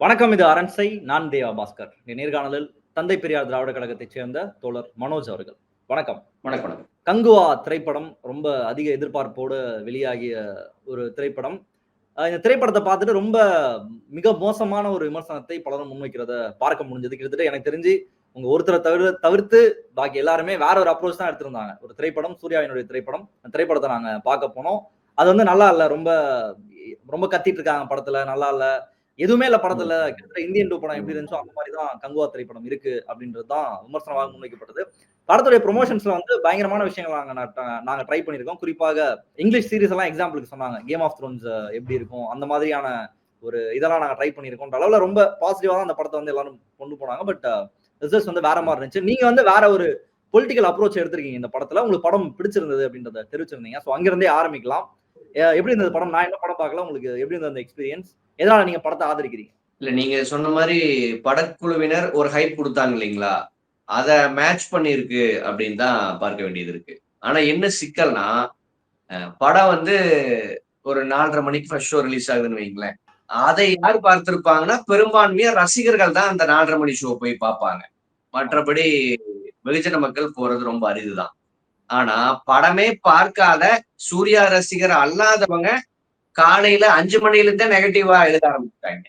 வணக்கம் இது அரண்சை. நான் தேவா பாஸ்கர். நேர்காணலில் தந்தை பெரியார் திராவிட கழகத்தைச் சேர்ந்த தோழர் மனோஜ் அவர்கள். வணக்கம். வணக்கம் கங்குவா திரைப்படம் ரொம்ப அதிக எதிர்பார்ப்போடு வெளியாகிய ஒரு திரைப்படம். இந்த திரைப்படத்தை பார்த்துட்டு ரொம்ப மிக மோசமான ஒரு விமர்சனத்தை பலரும் முன்வைக்கிறத பார்க்க முடிஞ்சது. கிட்டத்தட்ட எனக்கு தெரிஞ்சு உங்க ஒருத்தரை தவிர தவிர்த்து பாக்கி எல்லாருமே வேற ஒரு அப்ரோச் தான் எடுத்திருந்தாங்க. ஒரு திரைப்படம் சூர்யாவினுடைய திரைப்படம். அந்த திரைப்படத்தை நாங்க பார்க்க போனோம். அது வந்து நல்லா இல்ல. ரொம்ப ரொம்ப கத்திட்டு இருக்காங்க படத்துல. நல்லா இல்ல. எதுவுமே இல்ல படத்துல. கிட்டத்தட்ட இந்தியன் டூ படம் எப்படி இருந்துச்சோ அந்த மாதிரி தான் கங்குவா திரைப்படம் இருக்கு அப்படின்றது தான் விமர்சனமாக முன்வைக்கப்பட்டது. படத்துடைய ப்ரொமோஷன்ஸ்ல வந்து பயங்கரமான விஷயங்கள் நாங்க நாங்க ட்ரை பண்ணியிருக்கோம். குறிப்பாக இங்கிலீஷ் சீரிஸ் எல்லாம் எக்ஸாம்பிளுக்கு சொன்னாங்க. கேம் ஆஃப் த்ரோன்ஸ் எப்படி இருக்கும்? அந்த மாதிரியான ஒரு இதெல்லாம் நாங்க ட்ரை பண்ணியிருக்கோம். அளவுல ரொம்ப பாசிட்டிவா தான் அந்த படத்தை வந்து எல்லாரும் கொண்டு போனாங்க. பட் ரிசல்ட்ஸ் வந்து வேற மாதிரி இருந்துச்சு. நீங்க வந்து வேற ஒரு பொலிட்டிக்கல் அப்ரோச் எடுத்திருக்கீங்க இந்த படத்துல. உங்களுக்கு படம் பிடிச்சிருந்தது அப்படின்றத தெரிவிச்சிருந்தீங்க. ஸோ அங்கிருந்தே ஆரம்பிக்கலாம். எப்படி இருந்தது படம்? நான் என்ன படம் பார்க்கல. உங்களுக்கு எப்படி இருந்தது அந்த எக்ஸ்பீரியன்ஸ் எதனால நீங்க படத்தை ஆதரிக்கிறீங்க? இல்ல நீங்க சொன்ன மாதிரி படக்குழுவினர் ஒரு ஹைப் கொடுத்தாங்க இல்லைங்களா? அத மேட்ச் பண்ணிருக்கு அப்படின்னு தான் பார்க்க வேண்டியது இருக்கு. ஆனா என்ன சிக்கல்னா படம் வந்து ஒரு நாலரை மணிக்கு ஃபர்ஸ்ட் ஷோ ரிலீஸ் ஆகுதுன்னு வைங்களேன். அதை யார் பார்த்திருப்பாங்கன்னா பெரும்பான்மையா ரசிகர்கள் தான் அந்த நாலரை மணி ஷோ போய் பார்ப்பாங்க. மற்றபடி வெகுஜன மக்கள் போறது ரொம்ப அரிதுதான். ஆனா படமே பார்க்காத சூர்யா ரசிகர் அல்லாதவங்க காலையில அஞ்சு மணில இருந்தே நெகட்டிவா எழுத ஆரம்பிச்சிட்டாங்க.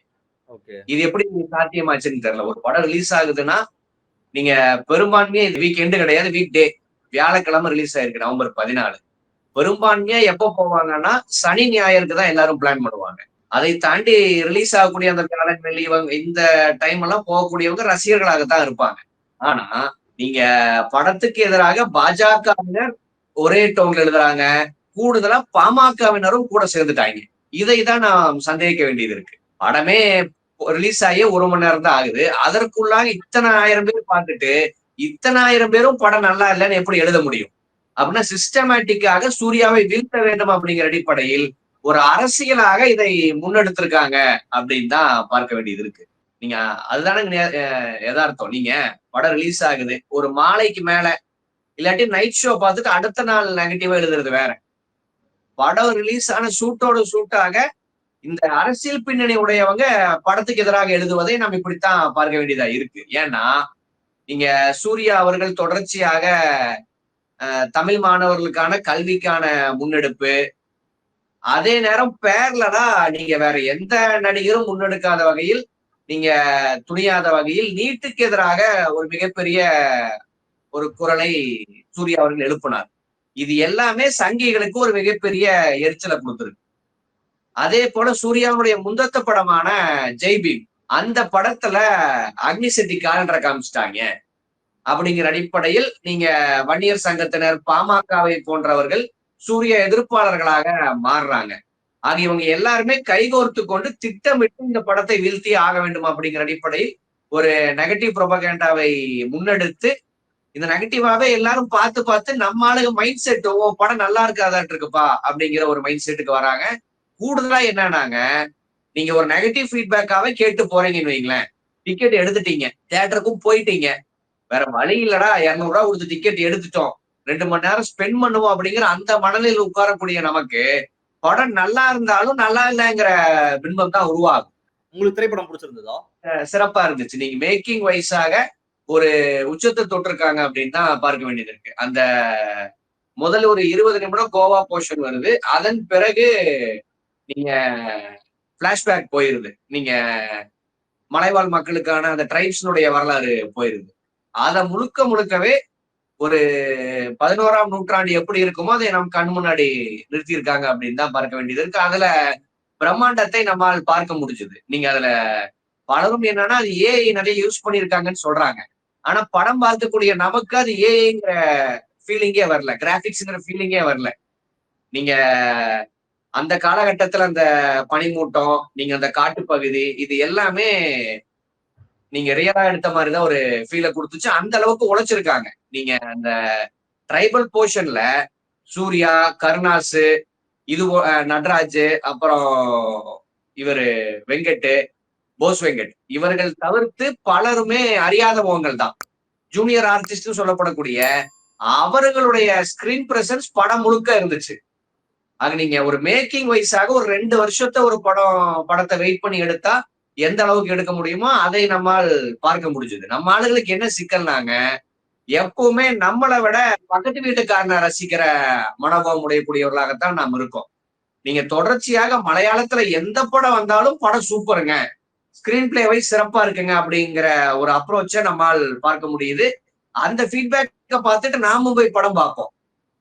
ஓகே. இது எப்படி சாத்தியமாச்சுன்னு தெரியல. ஒரு படம் ரிலீஸ் ஆகுதுன்னா நீங்க பெரும்பான்மையா இது வீக் எண்டு கிடையாது வீக் டே வியாழக்கிழமை ரிலீஸ் ஆயிருக்கு நவம்பர் பதினாலு. பெரும்பான்மையா எப்போ போவாங்கன்னா சனி ஞாயிறுக்கு தான் எல்லாரும் பிளான் பண்ணுவாங்க. அதை தாண்டி ரிலீஸ் ஆகக்கூடிய அந்த வியாழன் வெள்ளி இந்த டைம் எல்லாம் போகக்கூடியவங்க ரசிகர்களாக தான் இருப்பாங்க. ஆனா நீங்க படத்துக்கு எதிராக பாஜகவினர் ஒரே டோன்ல எழுதுறாங்க. கூடுதலா பாமகவினரும் கூட சேர்ந்துட்டாங்க. இதை தான் நாம் சந்தேகிக்க வேண்டியது இருக்கு. படமே ரிலீஸ் ஆகி ஒரு மணி நேரம் தான் ஆகுது. அதற்குள்ளாக இத்தனை ஆயிரம் பேர் பார்த்துட்டு இத்தனை ஆயிரம் பேரும் படம் நல்லா இல்லைன்னு எப்படி எழுத முடியும்? அப்படின்னா சிஸ்டமேட்டிக்காக சூர்யாவை வீழ்த்த வேண்டும் அப்படிங்கிற அடிப்படையில் ஒரு அரசியலாக இதை முன்னெடுத்திருக்காங்க அப்படின்னு தான் பார்க்க வேண்டியது இருக்கு. நீங்க அதுதானே எதார்த்தம் யதார்த்தம். நீங்க படம் ரிலீஸ் ஆகுது. ஒரு மாலைக்கு மேல இல்லாட்டி நைட் ஷோ பார்த்துட்டு அடுத்த நாள் நெகட்டிவா எழுதுறது வேற. படம் ரிலீஸ் ஆன ஷூட்டோட ஷூட்டாக இந்த அரசியல் பின்னணி உடையவங்க படத்துக்கு எதிராக எழுதுவதை நம்ம இப்படித்தான் பார்க்க வேண்டியதா இருக்கு. ஏன்னா நீங்க சூர்யா அவர்கள் தொடர்ச்சியாக தமிழ் மாணவர்களுக்கான கல்விக்கான முன்னெடுப்பு அதே நேரம் பேர்லனா நீங்க வேற எந்த நடிகரும் முன்னெடுக்காத வகையில் நீங்க துணியாத வகையில் நீட்டுக்கு எதிராக ஒரு மிகப்பெரிய ஒரு குரலை சூர்யா அவர்கள் எழுப்பினார். இது எல்லாமே சங்கிகளுக்கு ஒரு மிகப்பெரிய எரிச்சலை கொடுத்துருக்கு. அதே போல சூர்யாவுடைய முந்தத்த படமான ஜெய்பீம் அந்த படத்துல அக்னி சித்தி காலண்டரை காமிச்சிட்டாங்க. அப்படிங்கிற அடிப்படையில் நீங்க வன்னியர் சங்கத்தினர் பாமகவை போன்றவர்கள் சூரிய எதிர்ப்பாளர்களாக மாறுறாங்க. ஆக இவங்க எல்லாருமே கைகோர்த்து கொண்டு திட்டமிட்டு இந்த படத்தை வீழ்த்தி ஆக வேண்டும் அப்படிங்கிற அடிப்படையில் ஒரு நெகட்டிவ் ப்ரொபகேண்டாவை முன்னெடுத்து இந்த நெகட்டிவாவே எல்லாரும் பார்த்து பார்த்து நம்ம ஆளுங்க மைண்ட் செட் ஓ படம் நல்லா இருக்காதாட்டு இருக்குப்பா அப்படிங்கிற ஒரு மைண்ட் செட்டுக்கு வராங்க. கூடுதலா என்னன்னாங்க நீங்க ஒரு நெகட்டிவ் ஃபீட்பேக்காவே கேட்டு போறீங்கன்னு வைங்களேன். டிக்கெட் எடுத்துட்டீங்க தியேட்டருக்கும் போயிட்டீங்க. வேற வழி இல்லடா இருநூறு ரூபா கொடுத்து டிக்கெட் எடுத்துட்டோம். ரெண்டு மணி நேரம் ஸ்பெண்ட் பண்ணுவோம் அப்படிங்கிற அந்த மனநிலையில் உட்காரக்கூடிய நமக்கு படம் நல்லா இருந்தாலும் நல்லா இல்லைங்கிற பின்பம் தான் உருவாகும். உங்களுக்கு திரைப்படம் பிடிச்சிருந்ததா? சிறப்பா இருந்துச்சு. நீங்க மேக்கிங் வைஸாக ஒரு உச்சத்தை தொட்டிருக்காங்க அப்படின்னு தான் பார்க்க வேண்டியது இருக்கு. அந்த முதல்ல ஒரு இருபது நிமிடம் கோவா போர்ஷன் வருது. அதன் பிறகு நீங்க பிளாஷ்பேக் போயிருது. நீங்க மலைவாழ் மக்களுக்கான அந்த ட்ரைப்ஸினுடைய வரலாறு போயிருது. அதை முழுக்க முழுக்கவே ஒரு பதினோராம் நூற்றாண்டு எப்படி இருக்குமோ அதை நம் கண் முன்னாடி நிறுத்தியிருக்காங்க அப்படின்னு தான் பார்க்க வேண்டியது இருக்கு. அதுல பிரம்மாண்டத்தை நம்மால் பார்க்க முடிஞ்சது. நீங்க அதுல பலரும் என்னன்னா அது ஏஐ நிறைய யூஸ் பண்ணியிருக்காங்கன்னு சொல்றாங்க. ஆனா படம் பார்க்கக்கூடிய நமக்கு அது ஏங்கிற ஃபீலிங்கே வரல. கிராபிக்ஸ்ங்கிற ஃபீலிங்கே வரல. நீங்க அந்த காலகட்டத்துல அந்த பனிமூட்டம் நீங்க அந்த காட்டுப்பகுதி இது எல்லாமே நீங்க ரியலா எடுத்த மாதிரி தான் ஒரு ஃபீலை கொடுத்துச்சு. அந்த அளவுக்கு உழைச்சிருக்காங்க. நீங்க அந்த ட்ரைபல் போர்ஷன்ல சூர்யா கருணாசு இது நடராஜ் அப்புறம் இவரு வெங்கட்டு போஸ் வெங்கட் இவர்கள் தவிர்த்து பலருமே அறியாத தான். ஜூனியர் ஆர்டிஸ்ட் சொல்லப்படக்கூடிய அவர்களுடைய ஸ்கிரீன் பிரசன்ஸ் படம் முழுக்க இருந்துச்சு. அது நீங்க ஒரு மேக்கிங் வைஸாக ஒரு ரெண்டு வருஷத்தை ஒரு படம் படத்தை வெயிட் பண்ணி எடுத்தா எந்த அளவுக்கு எடுக்க முடியுமோ அதை நம்மால் பார்க்க முடிஞ்சது. நம்ம ஆளுகளுக்கு என்ன சிக்கல்னாங்க? எப்பவுமே நம்மளை விட பக்கத்து வீட்டுக்காரனை ரசிக்கிற மனோபாவம் உடையக்கூடியவர்களாகத்தான் நாம் இருக்கோம். நீங்க தொடர்ச்சியாக மலையாளத்துல எந்த படம் வந்தாலும் படம் சூப்பருங்க ஸ்கிரீன் பிளே வைஸ் சிறப்பா இருக்குங்க அப்படிங்கிற ஒரு அப்ரோச்சை நம்மால் பார்க்க முடியுது. அந்த ஃபீட்பேக்கை பார்த்துட்டு நாமும் போய் படம் பார்ப்போம்.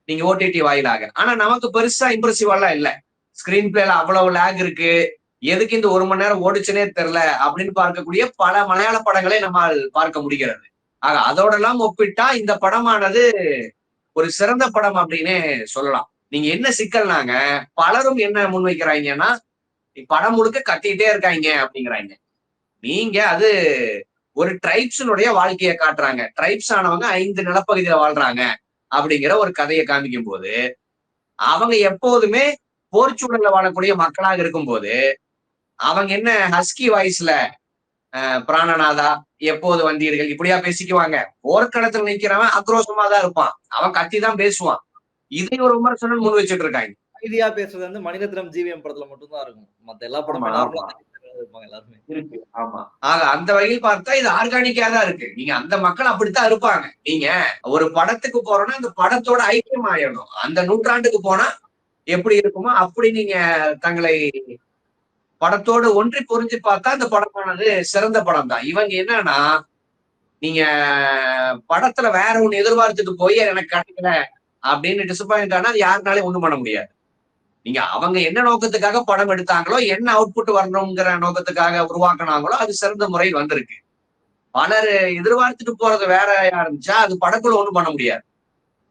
நீங்க ஓடிடி வாயிலாக. ஆனா நமக்கு பெருசா இம்ப்ரெசிவாலாம் இல்லை. ஸ்கிரீன் பிளேல அவ்வளவு லேக் இருக்கு. எதுக்கு இந்த ஒரு மணி நேரம் ஓடிச்சுனே தெரில அப்படின்னு பார்க்கக்கூடிய பல மலையாள படங்களை நம்மால் பார்க்க முடிகிறது. ஆக அதோட எல்லாம் ஒப்பிட்டா இந்த படமானது ஒரு சிறந்த படம் அப்படின்னு சொல்லலாம். நீங்க என்ன சிக்கல்னாங்க பலரும் என்ன முன்வைக்கிறாங்கன்னா படம் முழுக்க கத்திட்டே இருக்காங்க அப்படிங்கிறாங்க. நீங்க அது ஒரு ட்ரைப்ஸினுடைய வாழ்க்கையை காட்டுறாங்க. ட்ரைப்ஸ் ஆனவங்க ஐந்து நிலப்பகுதியில வாழ்றாங்க அப்படிங்கிற ஒரு கதையை காமிக்கும் போது அவங்க எப்போதுமே போர்ச்சூழல்ல வாழக்கூடிய மக்களாக இருக்கும்போது அவங்க என்ன ஹஸ்கி வாய்ஸ்ல பிராணநாதா எப்போது வந்தீர்கள்? இப்படியா பேசிக்குவாங்க. போர்க்களத்துல நிக்கிறவன் ஆக்ரோஷமா தான் இருப்பான். அவன் கத்தி தான் பேசுவான். இதை ஒரு விமர்சனம் முன் வச்சுட்டு இருக்காங்க. அமைதியா பேசுறது வந்து மணிரத்னம் ஜிவிஎம் படத்துல மட்டும்தான் இருக்கும். மத்த எல்லா படமும். இருப்பாங்க எல்லாருமே. இருக்கு. ஆமா. ஆக அந்த வகையில் பார்த்தா இது ஆர்கானிக்கா தான் இருக்கு. நீங்க அந்த மக்கள் அப்படித்தான் இருப்பாங்க. நீங்க ஒரு படத்துக்கு போறோம்னா அந்த படத்தோட ஐக்கியம் ஆயிடணும். அந்த நூற்றாண்டுக்கு போனா எப்படி இருக்குமோ அப்படி நீங்க தங்களை படத்தோடு ஒன்றி புரிஞ்சு பார்த்தா அந்த படமானது சிறந்த படம் தான் இவங்க என்னன்னா நீங்க படத்துல வேற ஒண்ணு எதிர்பார்த்துட்டு போய் எனக்கு கிடைக்கல அப்படின்னு டிசப்பாயிண்ட் ஆனா அது யாருனாலே ஒண்ணும் பண்ண முடியாது. நீங்க அவங்க என்ன நோக்கத்துக்காக படம் எடுத்தாங்களோ என்ன அவுட்புட் வரணுங்கிற நோக்கத்துக்காக உருவாக்குனாங்களோ அது சிறந்த முறையில் வந்திருக்கு. பலர் எதிர்பார்த்துட்டு போறது வேறையா இருந்துச்சா? அது படக்குழு ஒண்ணும் பண்ண முடியாது.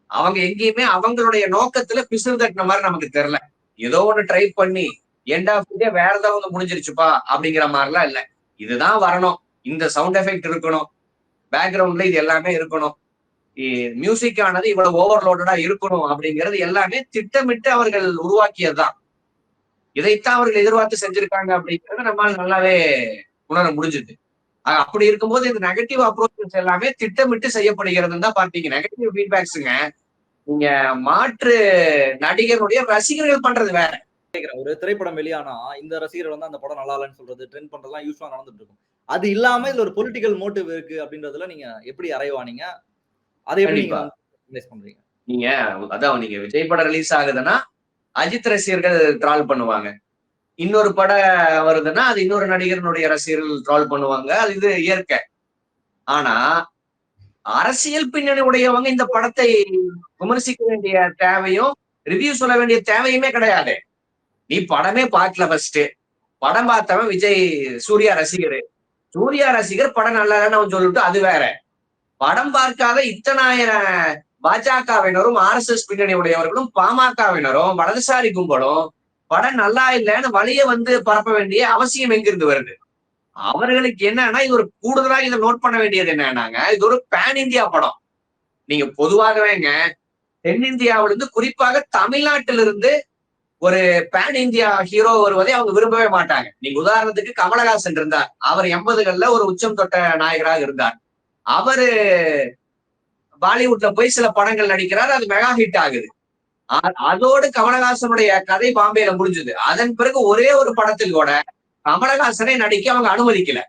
அவங்க எங்கேயுமே அவங்களுடைய நோக்கத்துல பிசுறு தட்டின மாதிரி நமக்கு தெரியல. ஏதோ ஒண்ணு ட்ரை பண்ணி எண்ட் ஆஃப் டே வேற ஏதாவது முடிஞ்சிருச்சுப்பா அப்படிங்கிற மாதிரிலாம் இல்ல. இதுதான் வரணும். இந்த சவுண்ட் எஃபெக்ட் இருக்கணும். பேக்ரவுண்ட்ல இது எல்லாமே இருக்கணும். மியூசிக் ஆனது இவ்வளவு ஓவர்லோடடா இருக்கணும் அப்படிங்கிறது எல்லாமே திட்டமிட்டு அவர்கள் உருவாக்கியதுதான். இதைத்தான் அவர்கள் எதிர்பார்த்து செஞ்சிருக்காங்க அப்படிங்கிறது நம்மால் நல்லாவே உணர முடிஞ்சுது. அப்படி இருக்கும்போது இந்த நெகட்டிவ் அப்ரோச்சஸ் எல்லாமே திட்டமிட்டு செய்யப்படுகிறதுன்னு தான் பார்த்தீங்க. நெகட்டிவ் ஃபீட்பேக்ஸுங்க நீங்க மாற்று நடிகருடைய ரசிகர்கள் பண்றது வேற. ஒரு திரைப்படம் வெளியானா இந்த ரசிகர்கள் வந்து அந்த படம் நல்லா இல்லைன்னு சொல்றது ட்ரெண்ட் பண்றதுலாம் யூஸ்வலா நடந்துட்டு இருக்கும். அது இல்லாம இதுல ஒரு பொலிட்டிக்கல் மோட்டிவ் இருக்கு அப்படின்றதுல நீங்க எப்படி அறைவானீங்க அதை எப்படி பண்றீங்க? நீங்க அதான் நீங்க விஜய் படம் ரிலீஸ் ஆகுதுன்னா அஜித் ரசிகர்கள் ட்ரால் பண்ணுவாங்க. இன்னொரு படம் வருதுன்னா அது இன்னொரு நடிகர்களுடைய ரசிகர்கள் ட்ரால் பண்ணுவாங்க. அது இது இயற்கை. ஆனா அரசியல் பின்னணி உடையவங்க இந்த படத்தை விமர்சிக்க வேண்டிய தேவையும் ரிவ்யூ சொல்ல வேண்டிய தேவையுமே கிடையாது. நீ படமே பார்க்கல ஃபர்ஸ்ட் படம் பார்த்தவன் விஜய் சூர்யா ரசிகர். சூர்யா ரசிகர் படம் நல்லா அவன் சொல்லிட்டு அது வேற. படம் பார்க்காத இத்தனாயிரம் பாஜகவினரும் ஆர் எஸ் எஸ் பின்னணி உடையவர்களும் பாமகவினரும் வலதுசாரி கும்பலும் படம் நல்லா இல்லைன்னு வழிய வந்து பரப்ப வேண்டிய அவசியம் எங்கிருந்து வருது? அவர்களுக்கு என்னன்னா இது ஒரு கூடுதலா இதை நோட் பண்ண வேண்டியது என்னன்னாங்க இது ஒரு பேன் இந்தியா படம். நீங்க பொதுவாகவேங்க தென்னிந்தியாவிலிருந்து குறிப்பாக தமிழ்நாட்டிலிருந்து ஒரு பேன் இந்தியா ஹீரோ வருவதை அவங்க விரும்பவே மாட்டாங்க. நீங்க உதாரணத்துக்கு கமலஹாசன் இருந்தார். அவர் எண்பதுகள்ல ஒரு உச்சம் தொட்ட நாயகராக இருந்தார். அவரு பாலிவுட்ல போய் சில படங்கள் நடிக்கிறார் அது மெகா ஹிட் ஆகுது. அதோடு கமலஹாசனுடைய கதை பாம்பேல முடிஞ்சது. அதன் பிறகு ஒரே ஒரு படத்தில் கூட கமலஹாசனை நடிக்க அவங்க அனுமதிக்கல.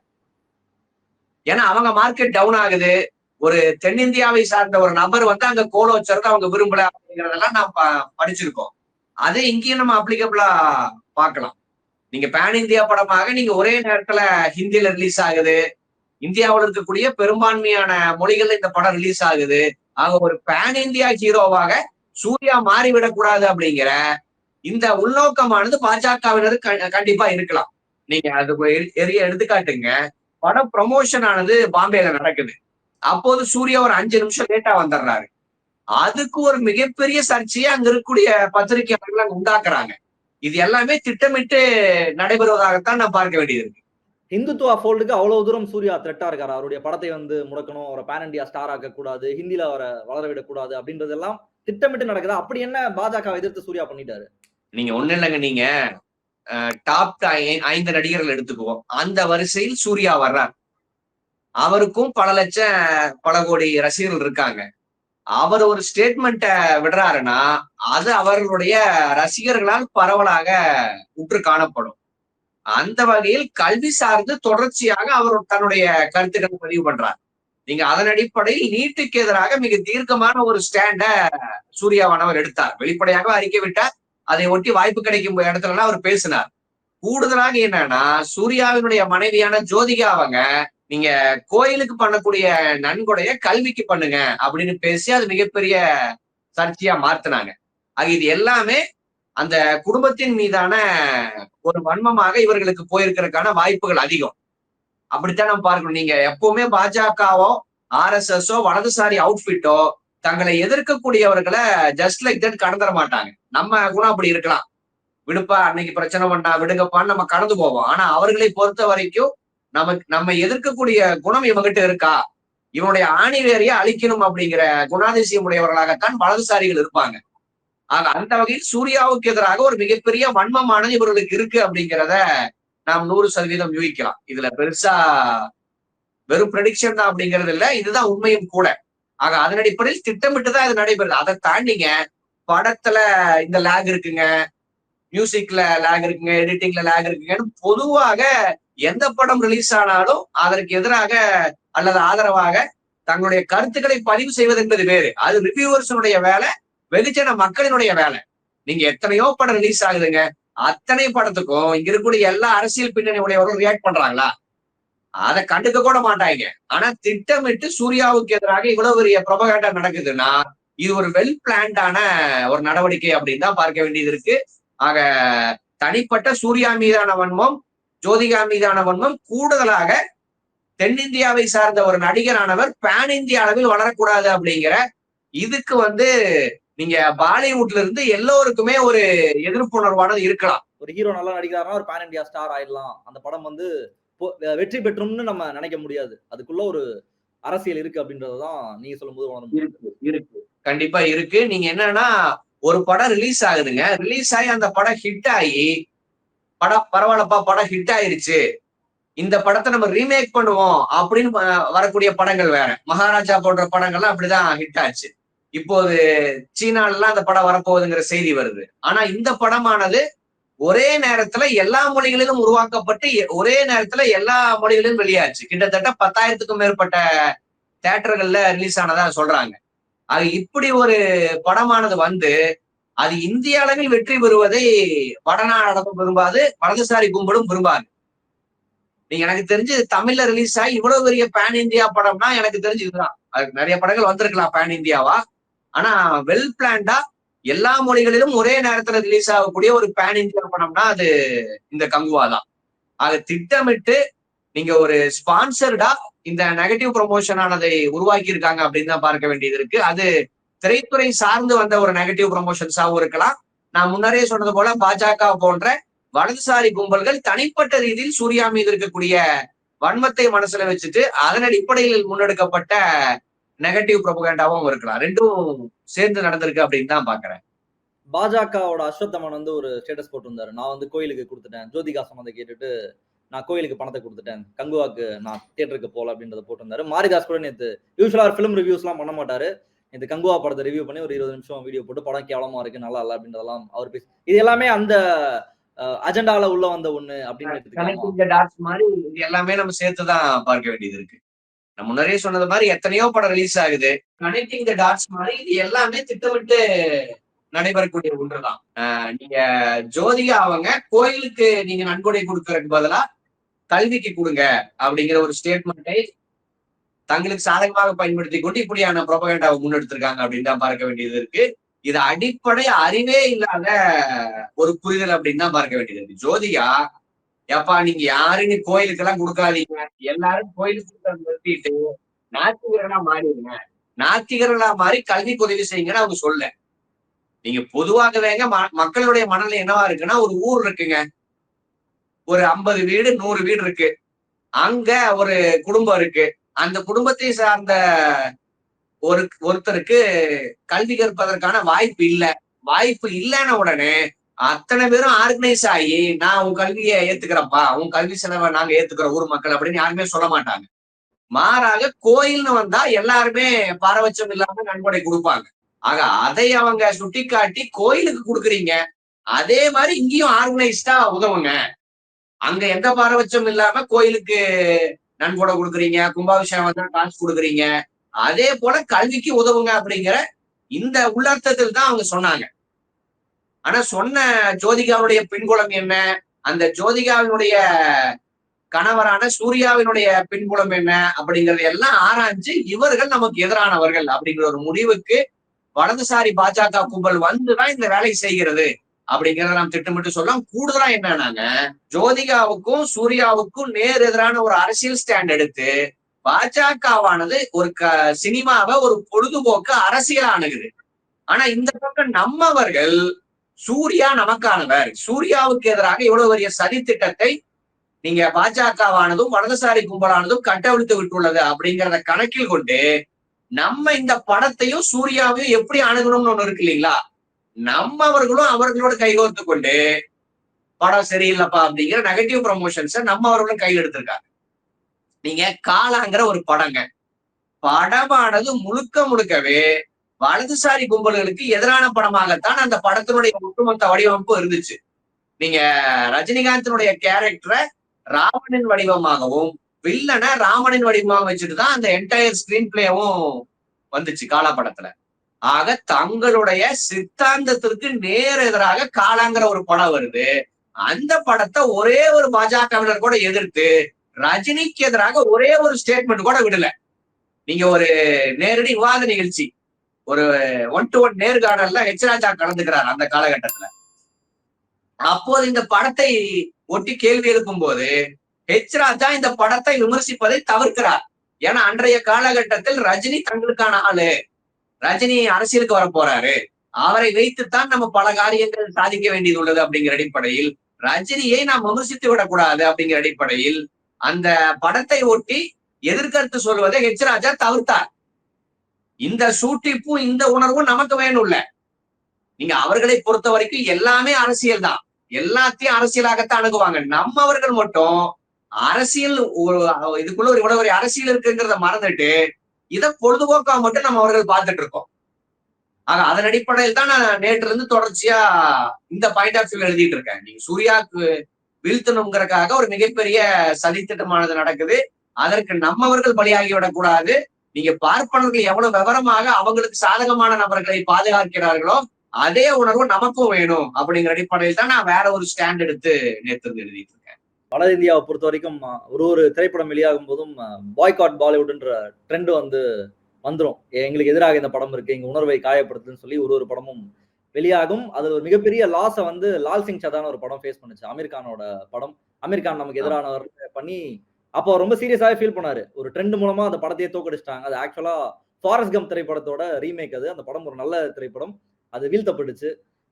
ஏன்னா அவங்க மார்க்கெட் டவுன் ஆகுது. ஒரு தென்னிந்தியாவை சார்ந்த ஒரு நபர் வந்து அங்க கோல வச்சறது அவங்க விரும்பல அப்படிங்கறதெல்லாம் நாம் ப- படிச்சிருக்கோம். அதை இங்கேயும் நம்ம அப்ளிகபிளா பார்க்கலாம். நீங்க பேன் இந்தியா படமாக நீங்க ஒரே நேரத்துல ஹிந்தில ரிலீஸ் ஆகுது. இந்தியாவில் இருக்கக்கூடிய பெரும்பான்மையான மொழிகள்ல இந்த படம் ரிலீஸ் ஆகுது. ஆக ஒரு பேன் இந்தியா ஹீரோவாக சூர்யா மாறிவிடக்கூடாது அப்படிங்கிற இந்த உள்நோக்கமானது பாஜகவினருக்கு கண்டிப்பா இருக்கலாம். நீங்க அது எரிய எடுத்துக்காட்டுங்க. படம் ப்ரமோஷன் ஆனது பாம்பேல நடக்குது. அப்போது சூர்யா ஒரு அஞ்சு நிமிஷம் லேட்டா வந்துடுறாரு. அதுக்கு ஒரு மிகப்பெரிய சர்ச்சையை அங்க இருக்கக்கூடிய பத்திரிகையாளர்கள் அங்க உண்டாக்குறாங்க. இது எல்லாமே திட்டமிட்டு நடைபெறுவதாகத்தான் நான் பார்க்க வேண்டியது இருக்கு. இந்துத்துவா ஃபோல்டுக்கு அவ்வளவு தூரம் சூர்யா த்ரெட்டா இருக்காரு? அவருடைய படத்தை வந்து முடக்கணும் அவரை பேன் இண்டியா ஸ்டார் ஆக்க கூடாது ஹிந்தில அவரை வளர விடக்கூடாது அப்படின்றதெல்லாம் திட்டமிட்டு நடக்குது? அப்படி என்ன பாஜக எதிர்த்து சூர்யா பண்ணிட்டாரு? நீங்க ஒண்ணு இல்லைங்க நீங்க டாப் ஐந்து நடிகர்கள் எடுத்துக்குவோம். அந்த வரிசையில் சூர்யா வர்றார். அவருக்கும் பல லட்சம் பல கோடி ரசிகர்கள் இருக்காங்க. அவர் ஒரு ஸ்டேட்மெண்ட்டை விடுறாருன்னா அது அவர்களுடைய ரசிகர்களால் பரவலாக உற்று காணப்படும். அந்த வகையில் கல்வி சார்ந்து தொடர்ச்சியாக அவர் தன்னுடைய கருத்துக்களை பதிவு பண்றார். நீங்க அதன் அடிப்படையில் நீட்டுக்கு எதிராக மிக தீர்க்கமான ஒரு ஸ்டாண்ட சூர்யாவானவர் எடுத்தார். வெளிப்படையாக அறிக்கை விட்டார். அதை ஒட்டி வாய்ப்பு கிடைக்கும் இடத்துல எல்லாம் அவர் பேசினார். கூடுதலாக என்னன்னா சூர்யாவினுடைய மனைவியான ஜோதிகா அவங்க நீங்க கோயிலுக்கு பண்ணக்கூடிய நன்கொடைய கல்விக்கு பண்ணுங்க அப்படின்னு பேசி அது மிகப்பெரிய சர்ச்சையா மாத்தினாங்க. ஆக இது எல்லாமே அந்த குடும்பத்தின் மீதான ஒரு வன்மமாக இவர்களுக்கு போயிருக்கிறதுக்கான வாய்ப்புகள் அதிகம். அப்படித்தான் நம்ம பார்க்கணும். நீங்க எப்பவுமே பாஜகவோ ஆர் எஸ் வலதுசாரி அவுட்ஃபிட்டோ தங்களை எதிர்க்கக்கூடியவர்களை ஜஸ்ட் லைக் தட் கடந்துட மாட்டாங்க. நம்ம குணம் அப்படி இருக்கலாம். விடுப்பா அன்னைக்கு பிரச்சனை பண்ணா விடுங்கப்பான்னு நம்ம கடந்து போவோம். ஆனா அவர்களை பொறுத்த வரைக்கும் நமக்கு நம்ம எதிர்க்கக்கூடிய குணம் இவங்கிட்ட இருக்கா? இவனுடைய ஆணிவேரைய அழிக்கணும் அப்படிங்கிற குணாதிசயம் உடையவர்களாகத்தான் வலதுசாரிகள் இருப்பாங்க. ஆக அந்த வகையில் சூர்யாவுக்கு எதிராக ஒரு மிகப்பெரிய வன்மமானது இவர்களுக்கு இருக்கு அப்படிங்கிறத நாம் நூறு சதவீதம் யூகிக்கலாம். இதுல பெருசா வெறும் ப்ரெடிக்ஷன் தான் அப்படிங்கிறது இல்ல இதுதான் உண்மையும் கூட. ஆக அதன் அடிப்படையில் திட்டமிட்டு தான் இது நடைபெறுது. அதை தாண்டிங்க படத்துல இந்த லேக் இருக்குங்க மியூசிக்ல லேக் இருக்குங்க எடிட்டிங்ல லேக் இருக்குங்கன்னு பொதுவாக எந்த படம் ரிலீஸ் ஆனாலும் அதற்கு எதிராக அல்லது ஆதரவாக தங்களுடைய கருத்துக்களை பதிவு செய்வது என்பது வேறு. அது ரிவ்யூவர்ஸனுடைய வேலை வெகுஜன மக்களினுடைய வேலை. நீங்க எத்தனையோ படம் ரிலீஸ் ஆகுதுங்க. அத்தனை படத்துக்கும் இங்க இருக்கக்கூடிய எல்லா அரசியல் பின்னணி உடையவர்களும் ரியாக்ட் பண்றாங்களா? அதை கண்டுக்க கூட மாட்டாங்க. ஆனா திட்டமிட்டு சூர்யாவுக்கு எதிராக இவ்வளவு பெரிய ப்ரொபகேண்டா நடக்குதுன்னா இது ஒரு வெல் பிளான்டான ஒரு நடவடிக்கை அப்படின்னு தான் பார்க்க வேண்டியது இருக்கு. ஆக தனிப்பட்ட சூர்யா மீதான வன்மம் ஜோதிகா மீதான வன்மம் கூடுதலாக தென்னிந்தியாவை சார்ந்த ஒரு நடிகரானவர் பேன் இந்திய அளவில் வளரக்கூடாது அப்படிங்கிற இதுக்கு வந்து நீங்க பாலிவுட்ல இருந்து எல்லோருக்குமே ஒரு எதிர்ப்புணர்வானது இருக்கலாம். ஒரு ஹீரோ நல்லா நடிக்கிறாருன்னா ஒரு பேன் இண்டியா ஸ்டார் ஆயிடலாம். அந்த படம் வந்து வெற்றி பெற்றும்னு நம்ம நினைக்க முடியாது. அதுக்குள்ள ஒரு அரசியல் இருக்கு அப்படின்றதுதான் நீங்க சொல்லும்போது உணர முடியும் இருக்கு இருக்கு. கண்டிப்பா இருக்கு. நீங்க என்னன்னா ஒரு படம் ரிலீஸ் ஆகுதுங்க. ரிலீஸ் ஆகி அந்த படம் ஹிட் ஆகி படம் பரவாயில்லப்பா படம் ஹிட் ஆயிருச்சு. இந்த படத்தை நம்ம ரீமேக் பண்ணுவோம் அப்படின்னு வரக்கூடிய படங்கள் வேற. மகாராஜா போன்ற படங்கள்லாம் அப்படிதான் ஹிட் ஆச்சு. இப்போது சீனாலெல்லாம் அந்த படம் வரப்போகுதுங்கிற செய்தி வருது. ஆனா இந்த படமானது ஒரே நேரத்துல எல்லா மொழிகளிலும் உருவாக்கப்பட்டு எ- ஒரே நேரத்துல எல்லா மொழிகளிலும் வெளியாச்சு. கிட்டத்தட்ட பத்தாயிரத்துக்கும் மேற்பட்ட தேட்டர்கள்ல ரிலீஸ் ஆனதா சொல்றாங்க. அது இப்படி ஒரு படமானது வந்து அது இந்திய அளவில் வெற்றி பெறுவதை வடநாடகம் விரும்பாது வலதுசாரி கும்பலும் விரும்பாது. நீங்க எனக்கு தெரிஞ்சு தமிழ்ல ரிலீஸ் ஆகி இவ்வளவு பெரிய பேன் இந்தியா படம்னா எனக்கு தெரிஞ்சு இதுதான். அதுக்கு நிறைய படங்கள் வந்திருக்கலாம் பேன் இந்தியாவா ஆனா வெல் பிளான்டா எல்லா மொழிகளிலும் ஒரே நேரத்துல ரிலீஸ் ஆகக்கூடிய ஒரு பேன் இந்தியா படம்னா அது இந்த கங்குவா தான். அதை திட்டமிட்டு நீங்க ஒரு ஸ்பான்சர்டா இந்த நெகட்டிவ் ப்ரொமோஷன் ஆனதை உருவாக்கி இருக்காங்க அப்படின்னு தான் பார்க்க வேண்டியது இருக்கு. அது திரைத்துறை சார்ந்து வந்த ஒரு நெகட்டிவ் ப்ரொமோஷன்ஸாவும் இருக்கலாம். நான் முன்னரே சொன்னது போல பாஜக போன்ற வலதுசாரி கும்பல்கள் தனிப்பட்ட ரீதியில் சூர்யா மீது இருக்கக்கூடிய வன்மத்தை மனசுல வச்சுட்டு அதன் அடிப்படையில் முன்னெடுக்கப்பட்ட நெகட்டிவ் ப்ரொபகேண்டாவும் இருக்கலாம். ரெண்டும் சேர்ந்து நடந்திருக்கு அப்படின்னு தான் பாக்குறேன். பாஜகவோட அஸ்வத்தமன் வந்து ஒரு ஸ்டேட்டஸ் போட்டிருந்தாரு. நான் வந்து கோயிலுக்கு கொடுத்துட்டேன். ஜோதிகா சொன்னதை கேட்டுட்டு நான் கோயிலுக்கு பணத்தை கொடுத்துட்டேன். கங்குவாக்கு நான் தியேட்டருக்கு போல அப்படின்றத போட்டிருந்தாரு. மாரிதாஸ் கூட நேற்று யூஸ்வலா ஃபிலிம் ரிவ்யூஸ்லாம் பண்ண மாட்டாரு. நேற்று கங்குவா படத்தை ரிவ்யூ பண்ணி ஒரு இருபது நிமிஷம் வீடியோ போட்டு படம் கேவலமா இருக்கு நல்லா இல்லை அப்படின்றதெல்லாம் அவர் பேசி இது எல்லாமே அந்த அஜெண்டால உள்ள வந்த ஒண்ணு அப்படின்னு எல்லாமே நம்ம சேர்த்து தான் பார்க்க வேண்டியது இருக்கு. நான் முன்னரே சொன்னது மாதிரி எத்தனையோ படம் ரிலீஸ் ஆகுது. கனெக்டிங் த டாட்ஸ் மாதிரி இது எல்லாமே திட்டமிட்டு நடைபெறக்கூடிய ஒன்றுதான். நீங்க ஜோதிகா அவங்க கோயிலுக்கு நீங்க நன்கொடை கொடுக்கறதுக்கு பதிலா கல்விக்கு கொடுங்க அப்படிங்கிற ஒரு ஸ்டேட்மெண்ட்டை தங்களுக்கு சாதகமாக பயன்படுத்தி கொண்டு இப்படியான ப்ரொபகேண்டாவை முன்னெடுத்திருக்காங்க அப்படின்னு தான் பார்க்க வேண்டியது இருக்கு. இது அடிப்படை அறிவே இல்லாத ஒரு புரிதல் அப்படின்னு தான் பார்க்க வேண்டியது இருக்கு. ஜோதிகா ஏப்பா நீங்க யாருன்னு கோயிலுக்கு எல்லாம் கொடுக்காதீங்க. எல்லாரும் கோயிலுக்கு நிறுத்திட்டு நாத்திகர்களா மாறிடுங்க. நாத்திகர்களா மாறி கல்வி உதவி செய்யுங்கன்னு அவங்க சொல்ல. நீங்க பொதுவாகவேங்க ம- மக்களுடைய மனநிலை என்னவா இருக்குன்னா ஒரு ஊர் இருக்குங்க. ஒரு ஐம்பது வீடு நூறு வீடு இருக்கு. அங்க ஒரு குடும்பம் இருக்கு. அந்த குடும்பத்தை சார்ந்த ஒரு ஒருத்தருக்கு கல்வி கற்பதற்கான வாய்ப்பு இல்லை. வாய்ப்பு இல்லைன்ன உடனே அத்தனை பேரும் ஆர்கனைஸ் ஆகி நான் உன் கல்வியை ஏத்துக்கிறப்பா உன் கல்வி செலவை நாங்க ஏத்துக்கிறோம் ஊர் மக்கள் அப்படின்னு யாருமே சொல்ல மாட்டாங்க. மாறாக கோயில்னு வந்தா எல்லாருமே பாரபட்சம் இல்லாம நன்கொடை கொடுப்பாங்க. ஆக அதை அவங்க சுட்டிக்காட்டி கோயிலுக்கு கொடுக்குறீங்க. அதே மாதிரி இங்கேயும் ஆர்கனைஸ்டா உதவுங்க. அங்க எந்த பாரபட்சம் இல்லாம கோயிலுக்கு நன்கொடை கொடுக்குறீங்க கும்பாபிஷேகம் தான் காசு கொடுக்குறீங்க. அதே போல கல்விக்கு உதவுங்க அப்படிங்கிற இந்த உள்ளர்த்தத்தில் தான் அவங்க சொன்னாங்க. ஆனா சொன்ன ஜோதிகாவுடைய பின்புலம் என்ன? அந்த ஜோதிகாவினுடைய கணவரான சூர்யாவினுடைய பின்புலம் என்ன? அப்படிங்கறத எல்லாம் ஆராய்ஞ்சு இவர்கள் நமக்கு எதிரானவர்கள் அப்படிங்கிற ஒரு முடிவுக்கு வலதுசாரி பாஜக கும்பல் வந்துதான் இந்த வேலை செய்கிறது அப்படிங்கறத நாம் திட்டமிட்டு சொல்லலாம். கூடுதலா என்னன்னாங்க ஜோதிகாவுக்கும் சூர்யாவுக்கும் நேர் எதிரான ஒரு அரசியல் ஸ்டாண்ட் எடுத்து பாஜகவானது ஒரு க சினிமாவை ஒரு பொழுதுபோக்கு அரசியல் அணுகுது ஆனா இந்த பக்கம் நம்மவர்கள் சூர்யா நமக்கானவர். சூர்யாவுக்கு எதிராக இவ்வளவு பெரிய சதி திட்டத்தை நீங்க பாஜகவானதும் வலதுசாரி கும்பலானதும் கட்டவிழ்த்து விட்டுள்ளது அப்படிங்கிறத கணக்கில் கொண்டு நம்ம இந்த படத்தையும் சூர்யாவையும் எப்படி அணுகணும்னு ஒண்ணு இருக்கு இல்லைங்களா? நம்மவர்களும் அவர்களோட கைகோர்த்து கொண்டு படம் சரியில்லைப்பா அப்படிங்கிற நெகட்டிவ் ப்ரமோஷன்ஸை நம்ம அவர்களும் கையில் எடுத்திருக்காங்க. நீங்க காலாங்கிற ஒரு படங்க. படமானது முழுக்க முழுக்கவே வலதுசாரி கும்பல்களுக்கு எதிரான படமாகத்தான் அந்த படத்தினுடைய ஒட்டுமொத்த வடிவமைப்பு இருந்துச்சு. நீங்க ரஜினிகாந்தினுடைய கேரக்டரை ராவணன் வடிவமாகவும் வில்லனை ராமனின் வடிவமாக வச்சுட்டு தான் அந்த என்டையர் ஸ்கிரீன் பிளேவும் வந்துச்சு காலா படத்துல. ஆக தங்களுடைய சித்தாந்தத்திற்கு நேர் எதிராக காலாங்கிற ஒரு படம் வருது. அந்த படத்தை ஒரே ஒரு பாஜகவினர் கூட எதிர்த்து ரஜினிக்கு எதிராக ஒரே ஒரு ஸ்டேட்மெண்ட் கூட விடல. நீங்க ஒரு நேரடி விவாத நிகழ்ச்சி. ஒரு ஒன் டு ஒன் நேர்காணல்ல ஹெச் ராஜா கலந்துக்கிறார் அந்த காலகட்டத்துல. அப்போது இந்த படத்தை ஒட்டி கேள்வி எழுப்பும் போது ஹெச் ராஜா இந்த படத்தை விமர்சிப்பதை தவிர்க்கிறார். ஏன்னா அன்றைய காலகட்டத்தில் ரஜினி தங்களுக்கான ஆளு. ரஜினி அரசியலுக்கு வர போறாரு. அவரை வைத்துத்தான் நம்ம பல காரியங்கள் சாதிக்க வேண்டியது உள்ளது அப்படிங்கிற அடிப்படையில் ரஜினியை நாம் விமர்சித்து விடக்கூடாது அப்படிங்கிற அடிப்படையில் அந்த படத்தை ஒட்டி எதிர்கருத்து சொல்வதை ஹெச் ராஜா தவிர்த்தார். இந்த சூட்டிப்பும் இந்த உணர்வும் நமக்கு வேணும்ல. நீங்க அவர்களை பொறுத்த வரைக்கும் எல்லாமே அரசியல் தான். எல்லாத்தையும் அரசியலாகத்தான் அணுகுவாங்க. நம்மவர்கள் மட்டும் அரசியல் ஒரு இதுக்குள்ள ஒரு இவ்வளவு ஒரு அரசியல் இருக்குங்கிறத மறந்துட்டு இதை பொழுதுபோக்கா மட்டும் நம்ம அவர்கள் பார்த்துட்டு இருக்கோம். ஆக அதன் அடிப்படையில் தான் நான் நேற்று இருந்து தொடர்ச்சியா இந்த பாயிண்ட் ஆஃப் வியூ எழுதிட்டு இருக்கேன். நீங்க சூர்யாவுக்கு வீழ்த்தணுங்கிறதுக்காக ஒரு மிகப்பெரிய சதித்திட்டமானது நடக்குது. அதற்கு நம்மவர்கள் பலியாகி விடக்கூடாது நீங்க பார்ப்பனர்கள் எவ்வளவு விவரமாக அவங்களுக்கு சாதகமான நபர்களை பாதுகாக்கிறார்களோ அதே உணர்வு நமக்கும் வேணும் அப்படிங்கிற அடிப்படையில் தான் நான் வேற ஒரு ஸ்டாண்ட் எடுத்து நேற்று எழுதிட்டு இருக்கேன். வட இந்தியாவை பொறுத்த வரைக்கும் ஒரு ஒரு திரைப்படம் வெளியாகும் போதும் பாய்காட் பாலிவுட்ன்ற ட்ரெண்ட் வந்து வந்துரும். எங்களுக்கு எதிராக இந்த படம் இருக்கு எங்க உணர்வை காயப்படுத்துன்னு சொல்லி ஒரு ஒரு படமும் வெளியாகும். அது ஒரு மிகப்பெரிய லாஸை வந்து லால் சிங் சதான ஒரு படம் ஃபேஸ் பண்ணுச்சு அமீர் கானோட படம். அமீர் கான் நமக்கு எதிரானவர் பண்ணி அப்போ ரொம்ப சீரியஸாகவே ஃபீல் பண்ணாரு. ஒரு ட்ரெண்ட் மூலமா அந்த படத்தையே தோக்கடிச்சிட்டாங்க. அது ஆக்சுவலா ஃபாரஸ்ட் கம் திரைப்படத்தோட ரீமேக் அது. அந்த படம் ஒரு நல்ல திரைப்படம். அது வீழ்த்தப்பட்டுச்சு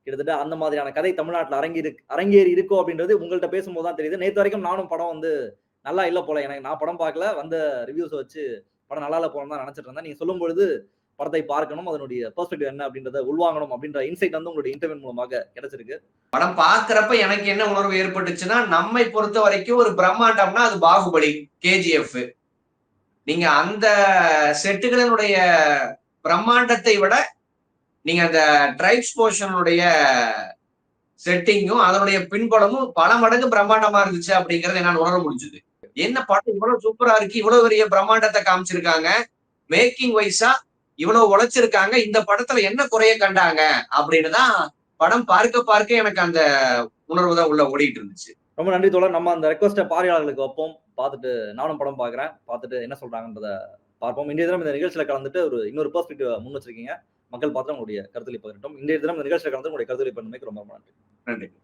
கிட்டத்தட்ட அந்த மாதிரியான கதை தமிழ்நாட்டில் அரங்கேறி அரங்கேறி இருக்கோ அப்படின்றது உங்கள்கிட்ட பேசும்போது தான் தெரியுது. நேற்று வரைக்கும் நானும் படம் வந்து நல்லா இல்லை போல. எனக்கு நான் படம் பார்க்கல. வந்த ரிவ்யூஸ் வச்சு படம் நல்லா இல்லை போகணும் தான் நினச்சிட்டு இருந்தேன். நீங்கள் சொல்லும் பொழுது படத்தை பார்க்கணும் அதனுடைய பெர்ஸ்பெக்டிவ் என்ன அப்படின்றத உள்வாங்கணும் அப்படின்ற இன்சைட் வந்து உங்களுடைய இன்டர்வியூ மூலமாக கிடைச்சிருக்கு. படம் பாக்குறப்ப எனக்கு என்ன உணர்வு ஏற்பட்டுச்சுன்னா நம்மை பொறுத்த வரைக்கும் ஒரு பிரம்மாண்டம்னா அது பாகுபலி கேஜிஎஃப் நீங்க அந்த செட்டுகளினுடைய பிரம்மாண்டத்தை விட நீங்க அந்த ட்ரைப்ஸ் போர்ஷனுடைய செட்டிங்கும் அதனுடைய பின்பலமும் பல மடங்கு பிரம்மாண்டமா இருந்துச்சு அப்படிங்கறத என்னால் உணர முடிஞ்சது. என்ன படம் இவ்வளவு சூப்பரா இருக்கு இவ்வளவு பெரிய பிரம்மாண்டத்தை காமிச்சிருக்காங்க? மேக்கிங் வைஸா இவ்வளவு உழைச்சிருக்காங்க இந்த படத்துல என்ன குறைய கண்டாங்க அப்படின்னு தான் படம் பார்க்க பார்க்க எனக்கு அந்த உணர்வு தான் உள்ள ஓடிட்டு இருந்துச்சு. ரொம்ப நன்றி தோழர். நம்ம அந்த ரெக்வஸ்ட்டை பார்வையாளர்களுக்கு வைப்போம். பார்த்துட்டு நானும் படம் பார்க்குறேன். பார்த்துட்டு என்ன சொல்றாங்கன்றத பார்ப்போம். இன்றைய தினம் இந்த நிகழ்ச்சியில கலந்துட்டு ஒரு இன்னொரு பெர்ஸ்பெக்டிவ் முன் வச்சிருக்கீங்க. மக்கள் பார்த்து உங்களுடைய கருத்துக்களை பகிரட்டும். இன்றைய தினம் இந்த நிகழ்ச்சியில கலந்து உங்களுடைய ரொம்ப ரொம்ப நன்றி. நன்றி.